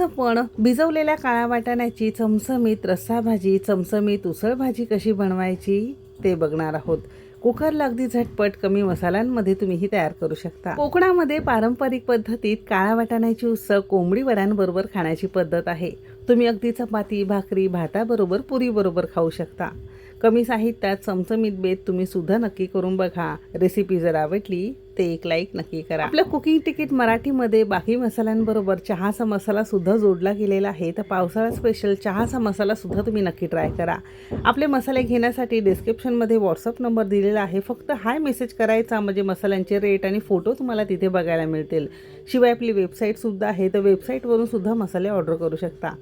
पण भिजवलेल्या काळ्या वाटाण्याची चमचमीत रस्सा भाजी चमचमीत उसळ भाजी कशी बनवायची ते बघणार आहोत. कुकरला अगदी झटपट कमी मसाल्यांमध्ये तुम्ही ही तयार करू शकता. कोकणामध्ये पारंपरिक पद्धतीत काळ्या वाटाण्याची उसळ कोंबडी वड्यांबरोबर खाण्याची पद्धत आहे. तुम्ही अगदी चपाती भाकरी भाताबरोबर पुरीबरोबर खाऊ शकता. कमी साहित्यात चमचमीत बेत तुम्ही सुद्धा नक्की करून बघा. रेसिपी जर आवडली ते एक लाईक नक्की करा. आपलं कुकिंग तिकीट मराठीमध्ये बाकी मसाल्यांबरोबर चहाचा मसाला सुद्धा जोडला गेलेला आहे. तर पावसाळा स्पेशल चहाचा मसाला सुद्धा तुम्ही नक्की ट्राय करा. आपले मसाले घेण्यासाठी डिस्क्रिप्शनमध्ये व्हॉट्सअप नंबर दिलेला आहे. फक्त हाय मेसेज करायचा म्हणजे मसाल्यांचे रेट आणि फोटो तुम्हाला तिथे बघायला मिळतील. शिवाय आपली वेबसाईटसुद्धा आहे तर वेबसाईटवरून सुद्धा मसाले ऑर्डर करू शकता.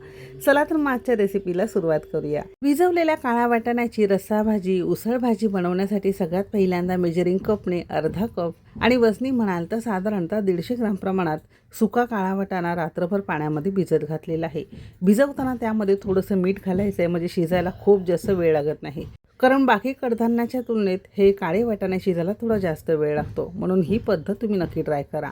चला तर मागच्या रेसिपीला सुरुवात करूया. भिजवलेल्या काळ्या वाटाण्याची रस्सा भाजी उसळ भाजी बनवण्यासाठी सगळ्यात पहिल्यांदा मेजरिंग कपने अर्धा कप आणि वजनी म्हणाल तर साधारणतः दीडशे ग्राम प्रमाणात सुका काळा वाटाणा रात्रभर पाण्यामध्ये भिजत घातलेला आहे. भिजवताना त्यामध्ये थोडंसं मीठ घालायचं आहे म्हणजे शिजायला खूप जास्त वेळ लागत नाही. कारण बाकी कडधान्याच्या तुलनेत हे काळे वाटाणे शिजायला थोडा जास्त वेळ लागतो. म्हणून ही पद्धत तुम्ही नक्की ट्राय करा.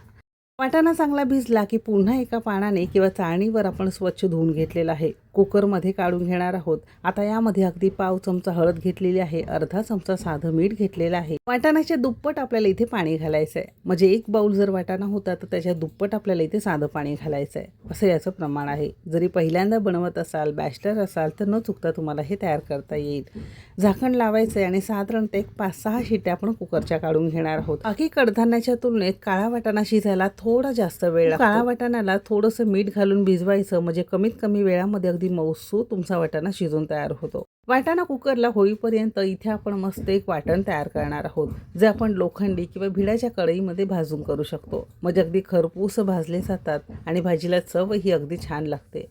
वाटाणा चांगला भिजला की पुन्हा एका पाण्याने किंवा चाळणीवर आपण स्वच्छ धुवून घेतलेला आहे. कुकरमध्ये काढून घेणार आहोत. आता यामध्ये अगदी पाव चमचा हळद घेतलेली आहे अर्धा चमचा साधं मीठ घेतलेलं आहे. वाटाण्याच्या दुप्पट आपल्याला इथे पाणी घालायचं आहे म्हणजे एक बाऊल जर वाटाणा होता तर त्याच्या दुप्पट आपल्याला इथे साधं पाणी घालायचं आहे असं याचं प्रमाण आहे. जरी पहिल्यांदा बनवत असाल बॅचलर असाल तर न चुकता तुम्हाला हे तयार करता येईल. झाकण लावायचं आहे आणि साधारणतः एक पाच सहा शिट्या आपण कुकरच्या काढून घेणार आहोत. बाकी कडधान्याच्या तुलनेत काळा वाटाणा शिजायला थोडा जास्त वेळ काळा वाटाण्याला थोडंसं मीठ घालून भिजवायचं म्हणजे कमीत कमी वेळामध्ये अगदी मौसू तुमचा वाटाणा शिजून तयार होतो. वाटाणा कुकरला होईपर्यंत इथे आपण मस्त एक वाटण तयार करणार आहोत जे आपण लोखंडी किंवा भिडाच्या कढईमध्ये भाजून करू शकतो. म्हणजे अगदी खरपूस भाजले जातात आणि भाजीला चव ही अगदी छान लागते.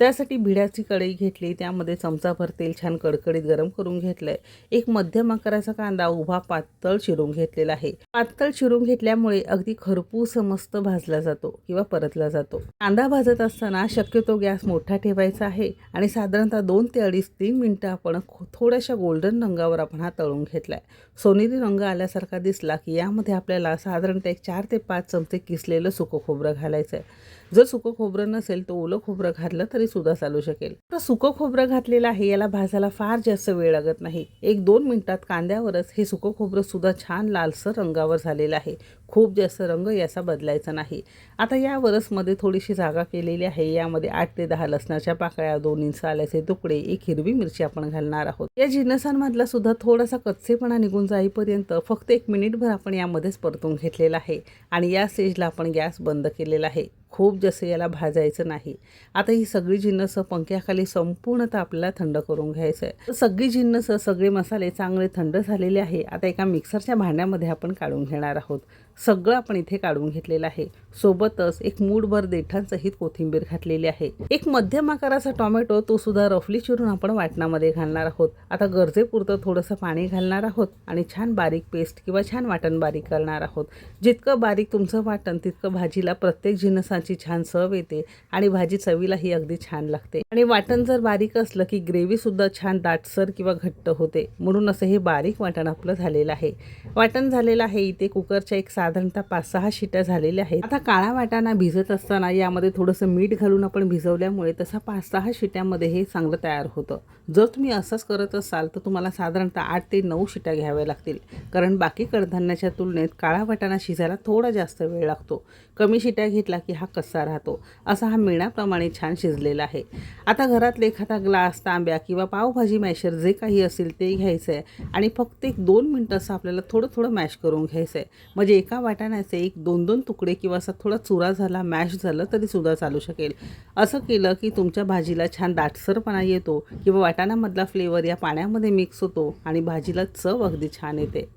त्यासाठी भिड्याची कढई घेतली त्यामध्ये चमचाभर तेल छान कडकडीत गरम करून घेतलंय. एक मध्यम आकाराचा कांदा उभा पातळ चिरून घेतलेला आहे. पातळ चिरून घेतल्यामुळे अगदी खरपूस मस्त भाजला जातो किंवा परतला जातो. कांदा भाजत असताना शक्यतो गॅस मोठा ठेवायचा आहे आणि साधारणतः दोन ते अडीच तीन मिनिटं आपण थोड्याशा गोल्डन रंगावर आपण हा तळून घेतलाय. सोनेरी रंग आल्यासारखा दिसला की यामध्ये आपल्याला साधारणतः एक चार ते पाच चमचे किसलेलं सुकं खोबरं घालायचं आहे जर सुकं खोबरं नसेल तर ओलं खोबरं घातलं तरी सुद्धा चालू शकेल. तर सुकं खोबरं घातलेलं आहे याला भाजायला फार जास्त वेळ लागत नाही. एक दोन मिनिटात कांद्यावरच हे सुकं खोबरं सुद्धा छान लालसर रंगावर झालेलं आहे. खूप जास्त रंग याचा बदलायचा नाही. आता या वरसमध्ये थोडीशी जागा केलेली आहे. यामध्ये आठ ते दहा लसणाच्या पाकळ्या दोन इंच आल्याचे तुकडे एक हिरवी मिरची आपण घालणार आहोत. या जिन्नसांमधला सुद्धा थोडासा कच्चेपणा निघून जाईपर्यंत फक्त एक मिनिटभर आपण यामध्येच परतून घेतलेला आहे आणि या स्टेजला आपण गॅस बंद केलेला आहे. खूप जसं याला भाजायचं नाही. आता ही सगळी जिन्नस पंख्याखाली संपूर्णतः आपल्याला थंड करून घ्यायचं आहे. सगळी जिन्नस सगळे मसाले चांगले थंड झालेले आहे. आता एका मिक्सरच्या भांड्यामध्ये आपण काढून घेणार आहोत. सगळं आपण इथे काढून घेतलेलं आहे. सोबतच एक मूठभर देठांसहित कोथिंबीर घातलेली आहे. एक मध्यम आकाराचा टोमॅटो तो सुद्धा रफली चिरून आपण वाटणामध्ये घालणार आहोत. आता गरजेपुरतं थोडंसं पाणी घालणार आहोत आणि छान बारीक पेस्ट किंवा छान वाटण बारीक करणार आहोत. जितकं बारीक तुमचं वाटण तितकं भाजीला प्रत्येक जिनसाची छान चव येते आणि भाजी चवीलाही अगदी छान लागते. आणि वाटण जर बारीक असलं की ग्रेव्ही सुद्धा छान दाटसर किंवा घट्ट होते. म्हणून असं हे बारीक वाटण आपलं झालेलं आहे. वाटण झालेलं आहे. इथे कुकरच्या एक साधारणतः पाच सहा शिट्या झालेल्या आहेत. आता काळा वाटाणा भिजत असताना यामध्ये थोडंसं मीठ घालून आपण भिजवल्यामुळे तसा पाच सहा शिट्यामध्ये हे चांगलं तयार होतं. जर तुम्ही असंच करत असाल तर तुम्हाला साधारणतः आठ ते नऊ शिट्या घ्याव्या लागतील. कारण बाकी कडधान्याच्या तुलनेत काळा वाटाणा शिजायला थोडा जास्त वेळ लागतो. कमी शिट्या घेतला की हा कच्चा राहतो. असा हा मिळण्याप्रमाणे छान शिजलेला आहे. आता घरातले एखादा ग्लास तांब्या किंवा पावभाजी मॅशर जे काही असेल ते घ्यायचं आहे आणि फक्त एक दोन मिनटं असं आपल्याला थोडं थोडं मॅश करून घ्यायचं आहे म्हणजे एका वाटाण्याचे एक दोन दोन तुकडे किंवा असा थोडा चुरा झाला मॅश झालं तरीसुद्धा चालू शकेल. असं केलं की तुमच्या भाजीला छान दाटसरपणा येतो किंवा वाटाण्यामधला फ्लेवर या पाण्यामध्ये मिक्स होतो आणि भाजीला चव अगदी छान येते.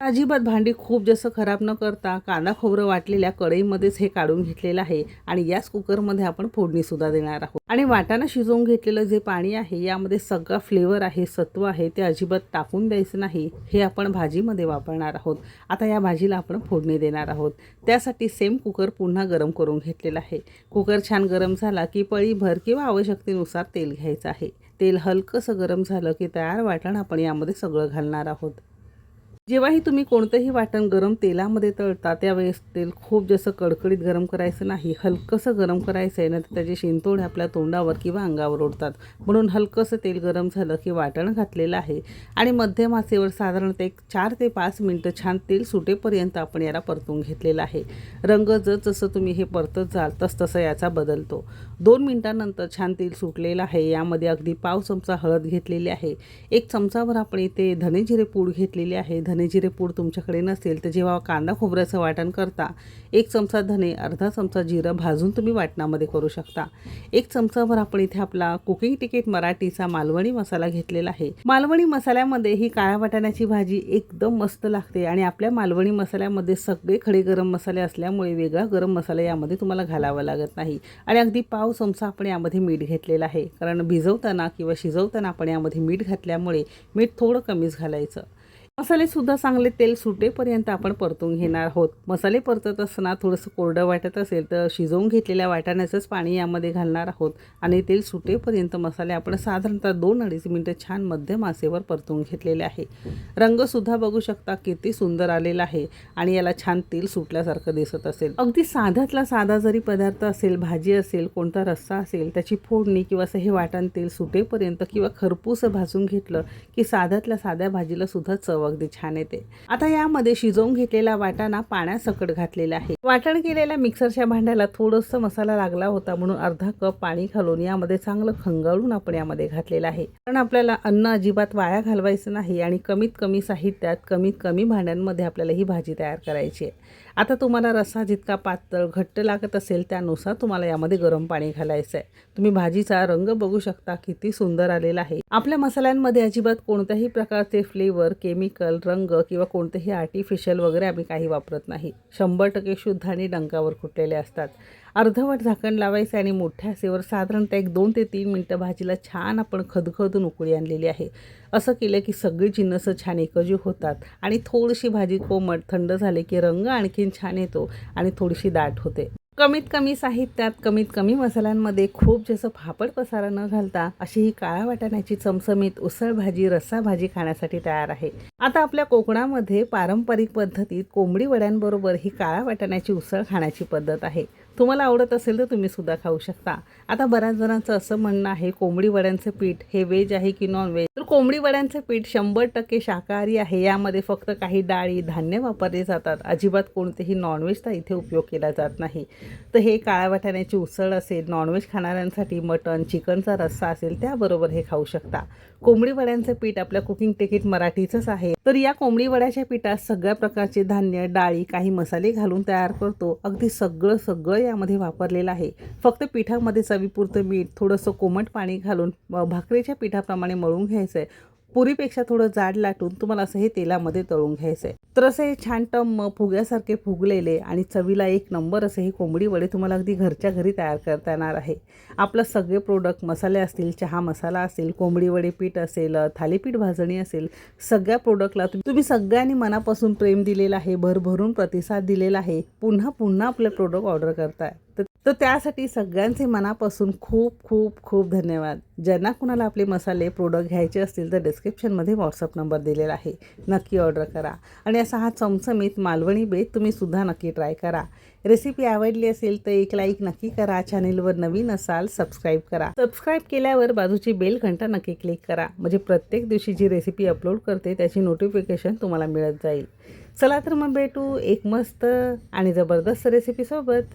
अजिबात भांडी खूप जास्त खराब न करता कांदा खोबरं वाटलेल्या कढईमध्येच हे काढून घेतलेलं आहे आणि याच कुकरमध्ये आपण फोडणीसुद्धा देणार आहोत. आणि वाटाणा शिजवून घेतलेलं जे पाणी आहे यामध्ये सगळा फ्लेवर आहे सत्व आहे ते अजिबात टाकून द्यायचं नाही. हे आपण भाजीमध्ये वापरणार आहोत. आता या भाजीला आपण फोडणी देणार आहोत. त्यासाठी सेम कुकर पुन्हा गरम करून घेतलेला आहे. कुकर छान गरम झाला की पळीभर किंवा आवश्यकतेनुसार तेल घ्यायचं आहे. तेल हलकंसं गरम झालं की तयार वाटण आपण यामध्ये सगळं घालणार आहोत. जेव्हाही तुम्ही कोणतंही वाटण गरम तेलामध्ये तळता त्यावेळेस तेल खूप जसं कडकडीत गरम करायचं नाही हलकंसं गरम करायचं आहे ना तर त्याचे शिंतोडे आपल्या तोंडावर किंवा अंगावर ओढतात. म्हणून हलकंसं तेल गरम झालं की वाटण घातलेलं आहे आणि मध्यम आचेवर साधारणतः एक चार ते पाच मिनटं छान तेल सुटेपर्यंत आपण याला परतून घेतलेलं आहे. रंग जसं तुम्ही हे परतत जाल तस तसं याचा बदलतो. दोन मिनटानंतर छान तेल सुटलेलं आहे यामध्ये अगदी पाव चमचा हळद घेतलेली आहे. एक चमचाभर आपण इथे धनेजिरे पूड घेतलेली आहे. धने धनेजिरे पूड तुमच्याकडे नसेल तर जेव्हा कांदा खोबऱ्याचं वाटण करता एक चमचा धने अर्धा चमचा जिरं भाजून तुम्ही वाटणामध्ये करू शकता. एक चमचाभर आपण इथे आपला कुकिंग तिकीट मराठीचा मालवणी मसाला घेतलेला आहे. मालवणी मसाल्यामध्ये ही काळ्या वाटाण्याची भाजी एकदम मस्त लागते आणि आपल्या मालवणी मसाल्यामध्ये सगळे खडे गरम मसाले असल्यामुळे वेगळा गरम मसाला यामध्ये तुम्हाला घालावा लागत नाही. आणि अगदी पाव चमचा आपण यामध्ये मीठ घेतलेलं आहे. कारण भिजवताना किंवा शिजवताना आपण यामध्ये मीठ घातल्यामुळे मीठ थोडं कमीच घालायचं. मसाले सुद्धा चांगले तेल सुटेपर्यंत आपण परतून घेणार आहोत. मसाले परतत असताना थोडंसं कोरडं वाटत असेल तर शिजवून घेतलेल्या वाटाण्याचंच पाणी यामध्ये घालणार आहोत. आणि तेल सुटेपर्यंत मसाले आपण साधारणतः दोन अडीच मिनटं छान मध्यम आसेवर परतून घेतलेले आहे. रंगसुद्धा बघू शकता किती सुंदर आलेला आहे आणि याला छान तेल सुटल्यासारखं दिसत असेल. अगदी साध्यातला साधा जरी पदार्थ असेल भाजी असेल कोणता रस्सा असेल त्याची फोडणी किंवा असं हे वाटण तेल सुटेपर्यंत किंवा खरपूस भाजून घेतलं की साध्यातल्या साध्या भाजीला सुद्धा चव अगदी छान येते आता यामध्ये शिजवून घेतलेला वाटाणा पाण्यासकट घातलेला आहे वाटण केलेल्या मिक्सरच्या भांड्याला थोडंसं मसाला लागला होता म्हणून अर्धा कप पाणी घालून यामध्ये चांगलं खंगाळून आपण यामध्ये घातलेलं आहे. कारण आपल्याला अन्न अजिबात वाया घालवायचं नाही आणि कमीत कमी साहित्यात कमीत कमी भांड्यांमध्ये आपल्याला ही भाजी तयार करायची आहे. आता तुम्हाला रस्सा जितका पातळ घट्ट लागत असेल त्यानुसार तुम्हाला यामध्ये गरम पाणी घालायचं आहे तुम्ही भाजीचा रंग बघू शकता किती सुंदर आलेला आहे. आपल्या मसाल्यांमध्ये अजिबात कोणत्याही प्रकारचे फ्लेवर केमिकल रंग किंवा कोणतेही आर्टिफिशियल वगैरे आम्ही काही वापरत नाही. शंभर टक्के शुद्ध आणि डंकावर कुटलेले असतात. अर्धवट झाकण लावायचं आणि मोठ्या सेवर साधारणतः एक दोन ते तीन मिनटं भाजीला छान आपण खदखदून उकळी आणलेली आहे. असं केलं की सगळी जिन्नसं छान एकजीव होतात आणि थोडीशी भाजी कोमट थंड झाले की रंग आणखीन छान येतो आणि थोडीशी दाट होते. कमीत कमी साहित्यात कमीत कमी मसाल्यांमध्ये खूप जसं फापड पसारा न घालता अशी ही काळ्या वाटाण्याची चमचमीत उसळ भाजी रस्सा भाजी खाण्यासाठी तयार आहे. आता आपल्या कोकणामध्ये पारंपरिक पद्धतीत कोंबडी वड्यांबरोबर ही काळ्या वाटाण्याची उसळ खाण्याची पद्धत आहे. तुम्हाला आवडत असेल तर तुम्ही सुद्धा खाऊ शकता. आता बऱ्याच जणांचं असं म्हणणं आहे कोंबडी वड्यांचं पीठ हे व्हेज आहे की नॉन व्हेज तर कोंबडी वड्यांचं पीठ शंभर टक्के शाकाहारी आहे. यामध्ये फक्त काही डाळी धान्य वापरले जातात. अजिबात कोणतेही नॉनव्हेजचा इथे उपयोग केला जात नाही. तर हे काळ्या वाटाण्याची उसळ असेल नॉनव्हेज खाणाऱ्यांसाठी मटण चिकनचा रस्सा असेल त्याबरोबर हे खाऊ शकता. कोंबडी वड्यांचं पीठ आपल्या कुकिंग तिकीट मराठीचंच आहे. तर या कोंबडी वड्याच्या पिठात सगळ्या प्रकारचे धान्य डाळी काही मसाले घालून तयार करतो. अगदी सगळं सगळं यामध्ये वापरलेलं आहे. फक्त पिठामध्ये चवीपुरतं मीठ थोडंसं कोमट पाणी घालून भाकरीच्या पिठाप्रमाणे मळून घ्यायचं आहे पुरीपेक्षा थोडं जाड लाटून तुम्हाला असं हे तेलामध्ये तळून घ्यायचं आहे. तर असं हे छान टम्म फुग्यासारखे फुगलेले आणि चवीला एक नंबर असे हे कोंबडी वडे तुम्हाला अगदी घरच्या घरी तयार करता येणार आहे. आपलं सगळे प्रोडक्ट मसाले असतील चहा मसाला असेल कोंबडी वडे पीठ असेल थालीपीठ भाजणी असेल सगळ्या प्रोडक्टला तुम्ही सगळ्यांनी मनापासून प्रेम दिलेलं आहे भरभरून प्रतिसाद दिलेला आहे. पुन्हा पुन्हा आपले प्रोडक्ट ऑर्डर करताय. तर तर त्यासाठी सगळ्यांचे मनापासून खूप खूप खूप धन्यवाद. ज्यांना कुणाला आपले मसाले प्रोडक्ट घ्यायचे असतील तर डिस्क्रिप्शनमध्ये व्हॉट्सअप नंबर दिलेला आहे. नक्की ऑर्डर करा. आणि असा हा चमचमीत मालवणी बेत तुम्ही सुद्धा नक्की ट्राय करा. रेसिपी आवडली असेल तर एक लाईक नक्की करा. चॅनेलवर नवीन असाल सबस्क्राईब करा. सबस्क्राईब केल्यावर बाजूची बेल घंटा नक्की क्लिक करा. म्हणजे प्रत्येक दिवशी जी रेसिपी अपलोड करते त्याची नोटिफिकेशन तुम्हाला मिळत जाईल. चला तर मग भेटू एक मस्त आणि जबरदस्त रेसिपीसोबत